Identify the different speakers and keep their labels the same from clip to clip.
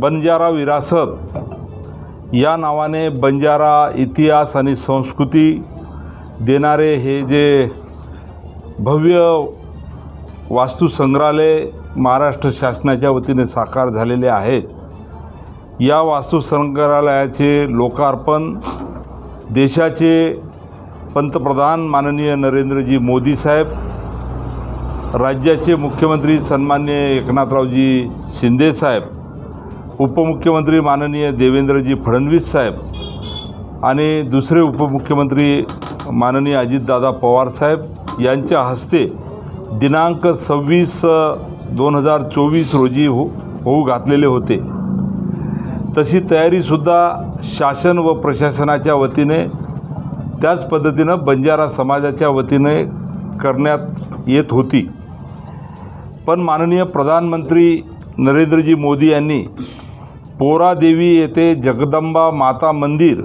Speaker 1: बंजारा विरासत. या नावाने बंजारा इतिहास आणि संस्कृती देणारे हे जे भव्य वास्तुसंग्रहालय महाराष्ट्र शासनाच्या वतीने साकार झालेले आहे. या वास्तुसंग्रहालयाचे लोकार्पण देशाचे पंतप्रधान माननीय नरेंद्रजी मोदी साहेब राज्याचे मुख्यमंत्री सन्मान्य एकनाथरावजी शिंदे साहेब उपमुख्यमंत्री माननीय देवेंद्रजी फडणवीस साहेब आणि दुसरे उपमुख्यमंत्री माननीय अजितदादा पवार साहेब यांच्या हस्ते दिनांक सव्वीस दोन हजार चोवीस रोजी हो होऊ घातलेले होते. तशी तयारीसुद्धा शासन व प्रशासनाच्या वतीने त्याच पद्धतीनं बंजारा समाजाच्या वतीने करण्यात येत होती. पण माननीय प्रधानमंत्री नरेंद्रजी मोदी यांनी पोरादेवी येथे जगदंबा माता मंदिर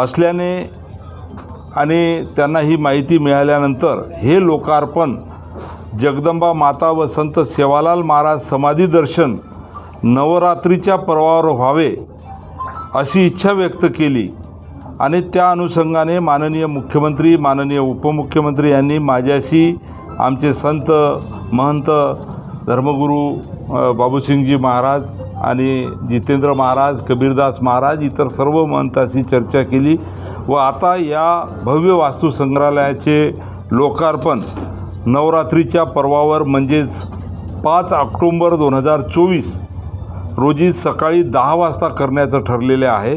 Speaker 1: असल्याने आणि त्यांना ही माहिती मिळाल्यानंतर हे लोकार्पण जगदंबा माता व संत सेवालाल महाराज समाधी दर्शन नवरात्रीच्या पर्वावर व्हावे अशी इच्छा व्यक्त केली. आणि त्या अनुषंगाने माननीय मुख्यमंत्री माननीय उपमुख्यमंत्री यांनी माझ्याशी आमचे संत महंत धर्मगुरू बाबूसिंगजी महाराज आणि जितेंद्र महाराज कबीरदास महाराज इतर सर्व महंताशी चर्चा केली व आता या भव्य वास्तुसंग्रहालयाचे लोकार्पण नवरात्रीच्या पर्वावर म्हणजेच पाच ऑक्टोंबर दोन हजार चोवीस रोजी सकाळी दहा वाजता करण्याचं ठरलेले आहे.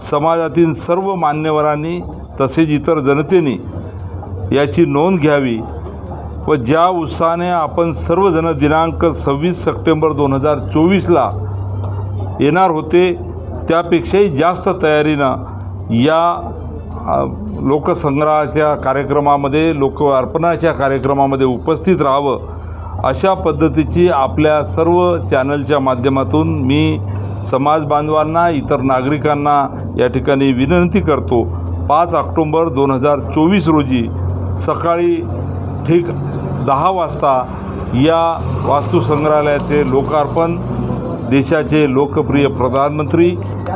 Speaker 1: समाजातील सर्व मान्यवरांनी तसेच इतर जनतेने याची नोंद घ्यावी. व ज्या उत्साहाने आपण सर्वजण दिनांक सव्वीस सप्टेंबर दोन हजार चोवीसला येणार होते त्यापेक्षाही जास्त तयारीनं या लोकसंग्रहाच्या कार्यक्रमामध्ये लोक अर्पणाच्या कार्यक्रमामध्ये उपस्थित राहावं अशा पद्धतीची आपल्या सर्व चॅनलच्या माध्यमातून मी समाज बांधवांना इतर नागरिकांना या ठिकाणी विनंती करतो. पाच ऑक्टोंबर दोन हजार चोवीस रोजी सकाळी ठीक दहा वाजता या वास्तुसंग्रहालयाचे लोकार्पण देशाचे लोकप्रिय प्रधानमंत्री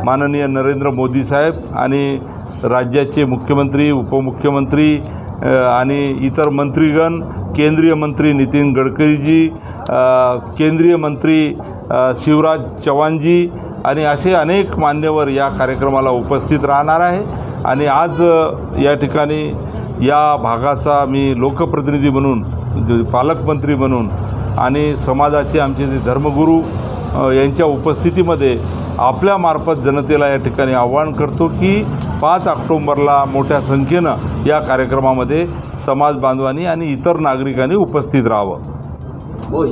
Speaker 1: माननीय नरेंद्र मोदी साहेब आणि राज्याचे मुख्यमंत्री उपमुख्यमंत्री आणि इतर मंत्रीगण केंद्रीय मंत्री नितीन गडकरीजी केंद्रीय मंत्री शिवराज चव्हाणजी आणि असे अनेक मान्यवर या कार्यक्रमाला उपस्थित राहणार आहे. आणि आज या ठिकाणी या भागाचा मी लोकप्रतिनिधी म्हणून पालकमंत्री म्हणून आणि समाजाचे आमचे जे धर्मगुरू यांच्या उपस्थितीमध्ये आपल्यामार्फत जनतेला या ठिकाणी आव्हान करतो की पाच ऑक्टोंबरला मोठ्या संख्येनं या कार्यक्रमामध्ये समाज बांधवांनी आणि इतर नागरिकांनी उपस्थित राहावं. हो,